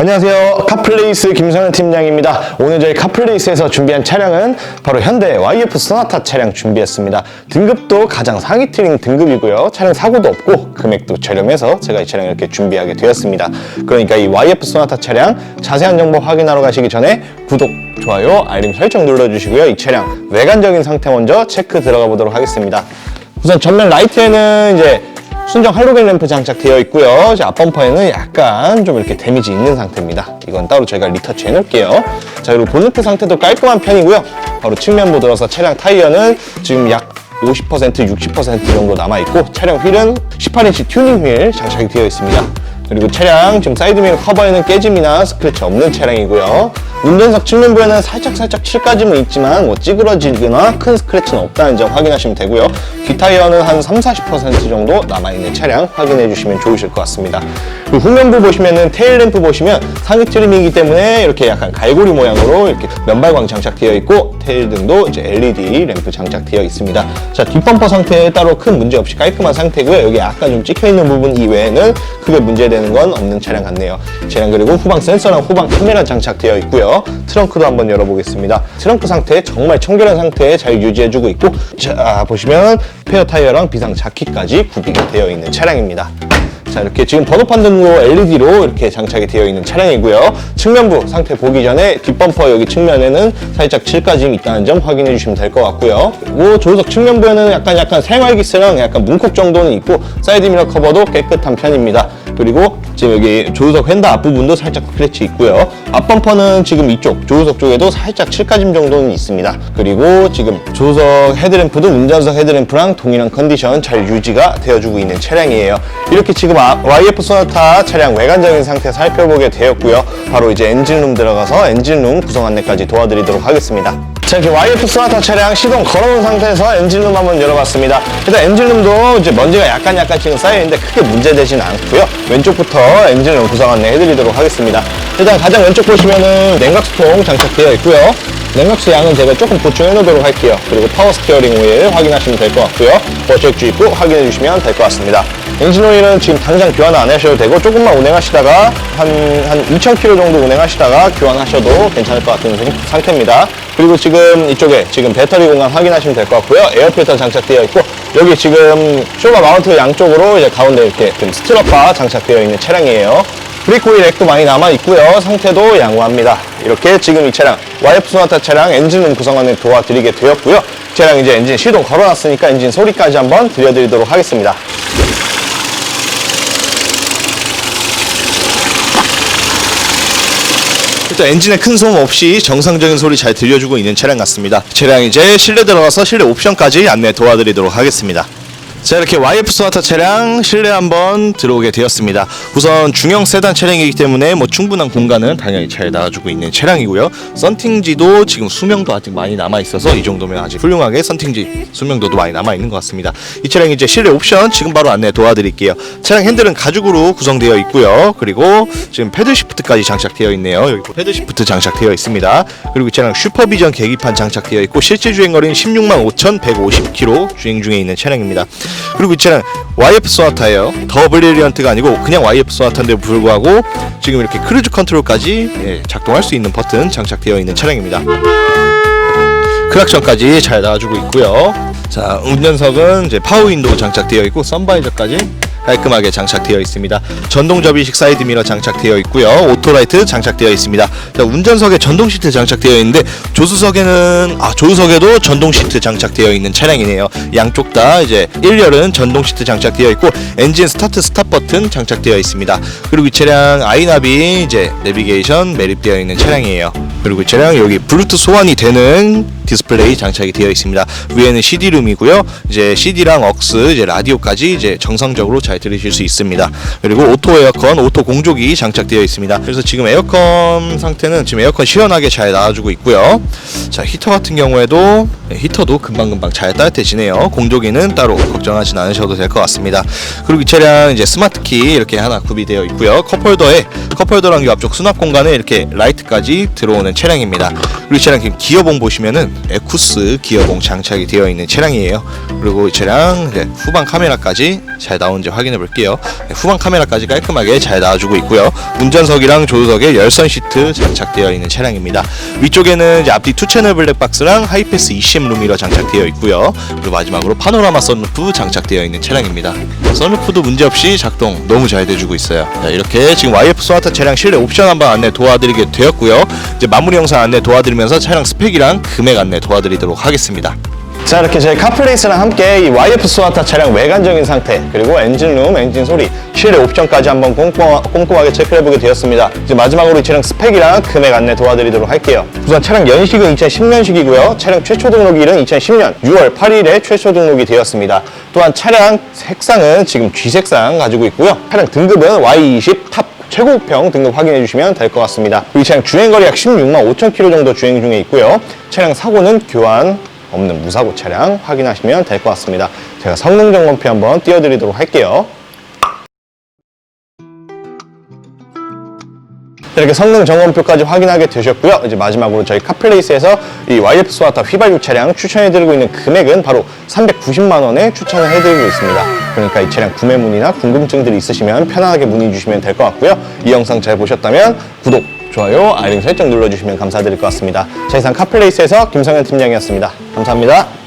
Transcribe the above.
안녕하세요. 카플레이스 김성현 팀장입니다. 오늘 저희 카플레이스에서 준비한 차량은 바로 현대 YF 소나타 차량 준비했습니다. 등급도 가장 상위 트링 등급이고요. 차량 사고도 없고 금액도 저렴해서 제가 이 차량 이렇게 준비하게 되었습니다. 그러니까 이 YF 소나타 차량 자세한 정보 확인하러 가시기 전에 구독, 좋아요, 알림 설정 눌러주시고요. 이 차량 외관적인 상태 먼저 체크 들어가 보도록 하겠습니다. 우선 전면 라이트에는 이제 순정 할로겐 램프 장착되어 있고요. 이제 앞범퍼에는 약간 좀 이렇게 데미지 있는 상태입니다. 이건 따로 저희가 리터치 해놓을게요. 자, 그리고 보네트 상태도 깔끔한 편이고요. 바로 측면부 들어서 차량 타이어는 지금 약 50% 60% 정도 남아있고 차량 휠은 18인치 튜닝 휠 장착이 되어 있습니다. 그리고 차량 지금 사이드미러 커버에는 깨짐이나 스크래치 없는 차량이고요. 운전석 측면부에는 살짝살짝 칠까짐은 있지만 뭐 찌그러지거나 큰 스크래치는 없다는 점 확인하시면 되고요. 뒷타이어는 한 3, 40% 정도 남아있는 차량 확인해 주시면 좋으실 것 같습니다. 그리고 후면부 보시면은 테일 램프 보시면 상위 트림이기 때문에 이렇게 약간 갈고리 모양으로 이렇게 면발광 장착되어 있고 테일 등도 이제 LED 램프 장착되어 있습니다. 자, 뒷범퍼 상태 따로 큰 문제 없이 깔끔한 상태고요. 여기 약간 좀 찍혀 있는 부분 이외에는 크게 문제되는 건 없는 차량 같네요. 차량 그리고 후방 센서랑 후방 카메라 장착되어 있고요. 트렁크도 한번 열어보겠습니다. 트렁크 상태 정말 청결한 상태에 잘 유지해주고 있고 자 보시면 페어 타이어랑 비상 자키까지 구비가 되어 있는 차량입니다. 자 이렇게 지금 번호판 등로 LED로 이렇게 장착이 되어 있는 차량이고요. 측면부 상태 보기 전에 뒷범퍼 여기 측면에는 살짝 칠까짐 있다는 점 확인해 주시면 될 것 같고요. 그리고 조수석 측면부에는 약간 약간 생활기스랑 약간 문콕 정도는 있고 사이드미러 커버도 깨끗한 편입니다. 그리고 지금 여기 조수석 휀다 앞부분도 살짝 스크래치 있고요. 앞범퍼는 지금 이쪽 조수석 쪽에도 살짝 칠까짐 정도는 있습니다. 그리고 지금 조수석 헤드램프도 운전석 헤드램프랑 동일한 컨디션 잘 유지가 되어주고 있는 차량이에요. 이렇게 지금 아- YF 소나타 차량 외관적인 상태 살펴보게 되었고요. 바로 이제 엔진룸 들어가서 엔진룸 구성 안내까지 도와드리도록 하겠습니다. 자, 이렇게 YF 소나타 차량 시동 걸어놓은 상태에서 엔진룸 한번 열어봤습니다. 일단 엔진룸도 이제 먼지가 약간 약간 지금 쌓여있는데 크게 문제되지는 않고요. 왼쪽부터 엔진룸 구성 안내 해드리도록 하겠습니다. 일단 가장 왼쪽 보시면은 냉각수통 장착되어 있고요. 냉각수 양은 제가 조금 보충해 놓도록 할게요. 그리고 파워 스티어링 오일 확인하시면 될 것 같고요. 버책 주입구 확인해 주시면 될 것 같습니다. 엔진 오일은 지금 당장 교환 안 하셔도 되고 조금만 운행하시다가 한, 한 2,000km 정도 운행하시다가 교환하셔도 괜찮을 것 같은 상- 상태입니다. 그리고 지금 이쪽에 지금 배터리 공간 확인하시면 될 것 같고요. 에어필터 장착되어 있고 여기 지금 쇼바 마운트 양쪽으로 이제 가운데 이렇게 좀 스트럿바 장착되어 있는 차량이에요. 브레이크 오일 액도 많이 남아 있고요. 상태도 양호합니다. 이렇게 지금 이 차량 YF 소나타 차량 엔진룸 구성안에 도와드리게 되었고요. 차량 이제 엔진 시동 걸어놨으니까 엔진 소리까지 한번 들려드리도록 하겠습니다. 일단 엔진에 큰 소음 없이 정상적인 소리 잘 들려주고 있는 차량 같습니다. 차량 이제 실내 들어가서 실내 옵션까지 안내 도와드리도록 하겠습니다. 자 이렇게 YF 소나타 차량 실내 한번 들어오게 되었습니다. 우선 중형 세단 차량이기 때문에 뭐 충분한 공간은 당연히 잘 나와주고 있는 차량이고요. 썬팅지도 지금 수명도 아직 많이 남아 있어서 이 정도면 아직 훌륭하게 썬팅지 수명도도 많이 남아 있는 것 같습니다. 이 차량 이제 실내 옵션 지금 바로 안내 도와드릴게요. 차량 핸들은 가죽으로 구성되어 있고요. 그리고 지금 패드 시프트까지 장착되어 있네요. 여기 뭐 패드 시프트 장착되어 있습니다. 그리고 이 차량 슈퍼비전 계기판 장착되어 있고 실제 주행 거리는 16만 5,150km 주행 중에 있는 차량입니다. 그리고 이 차량 YF 소나타예요. 더 브리리언트가 아니고 그냥 YF 소나타인데 불구하고 지금 이렇게 크루즈 컨트롤까지 예, 작동할 수 있는 버튼 장착되어 있는 차량입니다. 크락션까지 잘 나와주고 있고요. 자, 운전석은 이제 파워 윈도우 장착되어 있고 선바이저까지 깔끔하게 장착되어 있습니다. 전동 접이식 사이드 미러 장착되어 있고요. 오토라이트 장착되어 있습니다. 자, 운전석에 전동 시트 장착되어 있는데 조수석에는 아 조수석에도 전동 시트 장착되어 있는 차량이네요. 양쪽 다 이제 1열은 전동 시트 장착되어 있고 엔진 스타트 스탑 버튼 장착되어 있습니다. 그리고 이 차량 아이나비 이제 내비게이션 매립되어 있는 차량이에요. 그리고 이 차량 여기 블루투스 소환이 되는 디스플레이 장착이 되어 있습니다. 위에는 CD룸이고요. 이제 CD랑 억스, 이제 라디오까지 이제 정상적으로 잘 들으실 수 있습니다. 그리고 오토 에어컨, 오토 공조기 장착되어 있습니다. 그래서 지금 에어컨 상태는 지금 에어컨 시원하게 잘 나와주고 있고요. 자 히터 같은 경우에도 네, 히터도 금방금방 잘 따뜻해지네요. 공조기는 따로 걱정하진 않으셔도 될 것 같습니다. 그리고 이 차량 이제 스마트 키 이렇게 하나 구비되어 있고요. 컵홀더에 컵홀더랑 이 앞쪽 수납 공간에 이렇게 라이트까지 들어오는 차량입니다. 그리고 이 차량 지금 기어봉 보시면은 에쿠스 기어봉 장착이 되어 있는 차량이에요. 그리고 이 차량 네, 후방 카메라까지 잘 나오는지 확인해 볼게요. 네, 후방 카메라까지 깔끔하게 잘 나와주고 있고요. 운전석이랑 조수석에 열선 시트 장착되어 있는 차량입니다. 위쪽에는 앞뒤 투 채널 블랙박스랑 하이패스 ECM 룸미러 장착되어 있고요. 그리고 마지막으로 파노라마 선루프 장착되어 있는 차량입니다. 선루프도 문제없이 작동 너무 잘 돼주고 있어요. 자, 이렇게 지금 YF 소나타 차량 실내 옵션 한번 안내 도와드리게 되었고요. 이제 마무리 영상 안내 도와드리면서 차량 스펙이랑 금액 안내 도와드리도록 하겠습니다. 자 이렇게 저희 카플레이스랑 함께 이 YF 소나타 차량 외관적인 상태 그리고 엔진룸, 엔진 소리, 실내 옵션까지 한번 꼼꼼하, 꼼꼼 하게 체크해보게 되었습니다. 이제 마지막으로 이 차량 스펙이랑 금액 안내 도와드리도록 할게요. 우선 차량 연식은 2010년식이고요. 차량 최초 등록일은 2010년 6월 8일에 최초 등록이 되었습니다. 또한 차량 색상은 지금 G색상 가지고 있고요. 차량 등급은 Y20 탑 최고평 등급 확인해 주시면 될 것 같습니다. 이 차량 주행거리 약 16만 5천 킬로 정도 주행 중에 있고요. 차량 사고는 교환 없는 무사고 차량 확인하시면 될 것 같습니다. 제가 성능 점검표 한번 띄워드리도록 할게요. 이렇게 성능 점검표까지 확인하게 되셨고요. 이제 마지막으로 저희 카플레이스에서 이 YF 소나타 휘발유 차량 추천해드리고 있는 금액은 바로 390만 원에 추천을 해드리고 있습니다. 그러니까 이 차량 구매 문의나 궁금증들이 있으시면 편안하게 문의 주시면 될 것 같고요. 이 영상 잘 보셨다면 구독, 좋아요, 알림 설정 눌러주시면 감사드릴 것 같습니다. 자 이상 카플레이스에서 김성현 팀장이었습니다. 감사합니다.